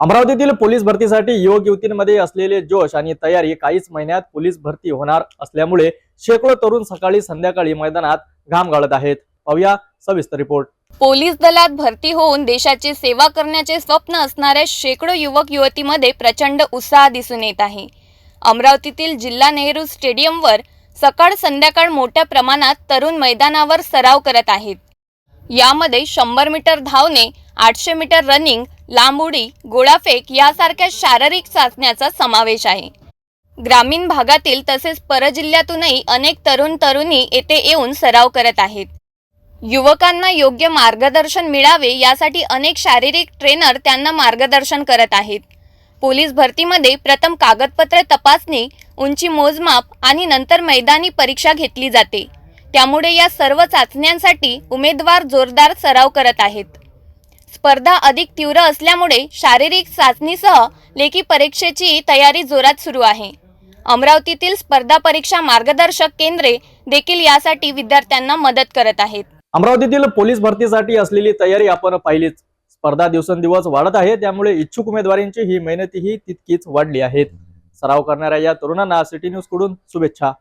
अमरावतीतील police भरतीसाठी युवक युवतींमध्ये असलेले जोश आणि तयारी काहीच महिन्यात पोलीस भरती होणार असल्यामुळे शेकडो तरुण सकाळी संध्याकाळी मैदानात घाम गाळत आहेत. पाहूया सविस्तर रिपोर्ट. पोलीस दलात भरती होऊन देशाची सेवा करण्याचे स्वप्न असणाऱ्या शेकडो युवक युवतीमध्ये प्रचंड उत्साह दिसून येत आहे. अमरावतीतील जिल्हा नेहरू स्टेडियमवर सकाळ संध्याकाळ मोठ्या प्रमाणात तरुण मैदानावर सराव करत आहेत. यामध्ये शंभर मीटर धावणे आठशे मीटर रनिंग लांब उडी गोळाफेक यासारख्या शारीरिक चाचण्याचा समावेश आहे. ग्रामीण भागातील तसेच परजिल्ह्यातूनही अनेक तरुण तरुणी येथे येऊन सराव करत आहेत. युवकांना योग्य मार्गदर्शन मिळावे यासाठी अनेक शारीरिक ट्रेनर त्यांना मार्गदर्शन करत आहेत. पोलीस भरतीमध्ये प्रथम कागदपत्र तपासणी उंची मोजमाप आणि नंतर मैदानी परीक्षा घेतली जाते. त्यामुळे या सर्व चाचण्यांसाठी उमेदवार जोरदार सराव करत आहेत. स्पर्धा अधिक तीव्र असल्यामुळे शारीरिक चाचणीसह लेखी परीक्षेची तयारी जोरात सुरू आहे. अमरावतीतील स्पर्धा परीक्षा मार्गदर्शक केंद्रे देखील यासाठी विद्यार्थ्यांना मदत करत आहेत. अमरावतीतील पोलीस भरतीसाठी असलेली तयारी आपण पाहिलीच. स्पर्धा दिवसेंदिवस वाढत आहे त्यामुळे इच्छुक उमेदवारांची ही मेहनतीही तितकीच वाढली आहे. सराव करणाऱ्या या तरुणांना सिटी न्यूजकडून शुभेच्छा.